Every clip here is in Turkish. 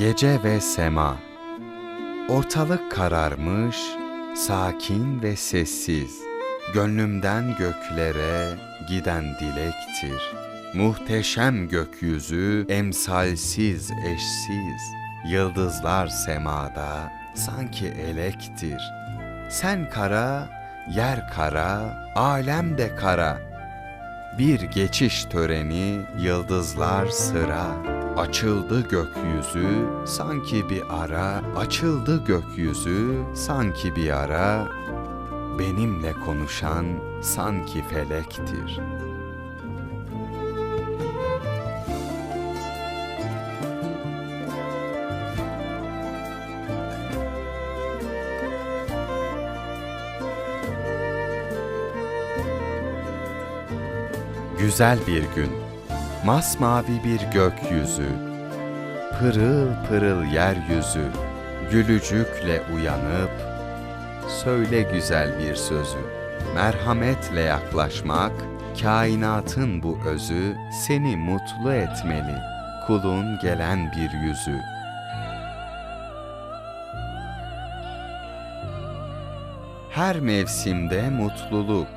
Gece ve sema Ortalık kararmış, sakin ve sessiz. Gönlümden göklere giden dilektir. Muhteşem gökyüzü, emsalsiz, eşsiz. Yıldızlar semada, sanki elektir. Sen kara, yer kara, alem de kara. Bir geçiş töreni, yıldızlar sıra. Açıldı gökyüzü, sanki bir ara. Açıldı gökyüzü, sanki bir ara. Benimle konuşan sanki felektir. Güzel bir gün, masmavi bir gökyüzü, pırıl pırıl yeryüzü, gülücükle uyanıp, söyle güzel bir sözü. Merhametle yaklaşmak, kainatın bu özü, seni mutlu etmeli, kulun gelen bir yüzü. Her mevsimde mutluluk,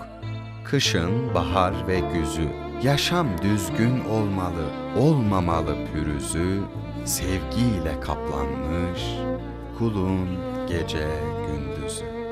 kışın bahar ve güzü. Yaşam düzgün olmalı, olmamalı pürüzü. Sevgiyle kaplanmış kulun gece gündüzü.